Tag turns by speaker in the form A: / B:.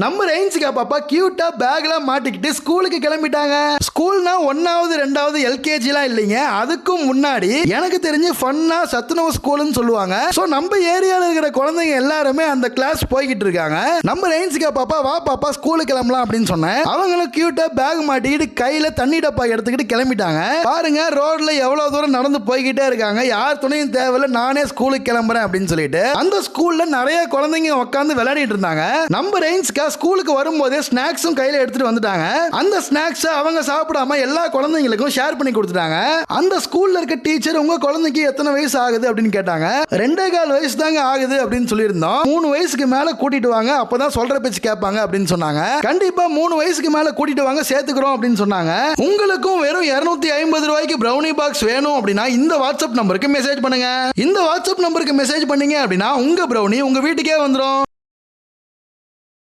A: நம்ம ரேஞ்சுக்கா பாப்பா கியூட்டா பேக்லாம் மாட்டிக்கிட்டு ஸ்கூலுக்கு கிளம்பிட்டாங்க. ஸ்கூல்னா ஒன்னாவது ரெண்டாவது எல்கேஜிலாம் இல்லைங்க. அதுக்கும் முன்னாடி எனக்கு தெரிஞ்சு ஃபன்னா சத்துணவு ஸ்கூல்னு சொல்லுவாங்க. ஸோ நம்ம ஏரியாவில் இருக்கிற குழந்தைங்க எல்லாருமே அந்த கிளாஸ் போய்கிட்டு இருக்காங்க. நம்ம ரேஞ்சுக்கா பாப்பா வா பாப்பா ஸ்கூலுக்கு கிளம்பலாம் அப்படின்னு சொன்னேன். அவங்களும் கியூட்டா பேக் மாட்டிக்கிட்டு கையில தண்ணி டப்பா எடுத்துக்கிட்டு கிளம்பிட்டாங்க. பாருங்க ரோட்ல எவ்வளவு தூரம் நடந்து போய்கிட்டே இருக்காங்க. யார் துணையும் தேவையில்ல நானே ஸ்கூலுக்கு கிளம்புறேன் அப்படின்னு சொல்லிட்டு அந்த ஸ்கூல்ல நிறைய குழந்தைங்க உட்காந்து விளையாடிட்டு இருந்தாங்க. நம்ம ரேஞ்ச்கா ஸ்கூலுக்கு வரும்போதே ஸ்நாக்ஸும் கையில எடுத்துட்டு வந்துட்டாங்க. அந்த ஸ்நாக்ஸ் அவங்க சாப்பிடாம எல்லா குழந்தைங்களுக்கும் ஷேர் பண்ணி கொடுத்துட்டாங்க. அந்த ஸ்கூல்ல இருக்க டீச்சர் உங்க குழந்தைக்கு எத்தனை வயசு ஆகுது? அப்படின்னு கேட்டாங்க. ரெண்டே கால் வயசு தாங்க ஆகுது அப்படின்னு சொல்லியிருந்தோம். மூணு வயசுக்கு மேல கூட்டிட்டு வாங்க அப்பதான் சொல்ற பேச்சு கேட்பாங்க அப்படின்னு சொன்னாங்க. கண்டிப்பா மூணு வயசுக்கு மேல கூட்டிட்டு வாங்க சேர்த்துக்கிறோம் அப்படின்னு சொன்னாங்க. உங்களுக்கும் வெறும் 250 ஐம்பது ரூபாய்க்கு பிரௌனி பாக்ஸ் வேணும் அப்படின்னா இந்த வாட்ஸ்அப் நம்பருக்கு மெசேஜ் பண்ணுங்க. இந்த வாட்ஸ்அப் நம்பருக்கு மெசேஜ் பண்ணீங்க அப்படின்னா உங்க பிரௌனி உங்க வீட்டுக்கே வந்துடும்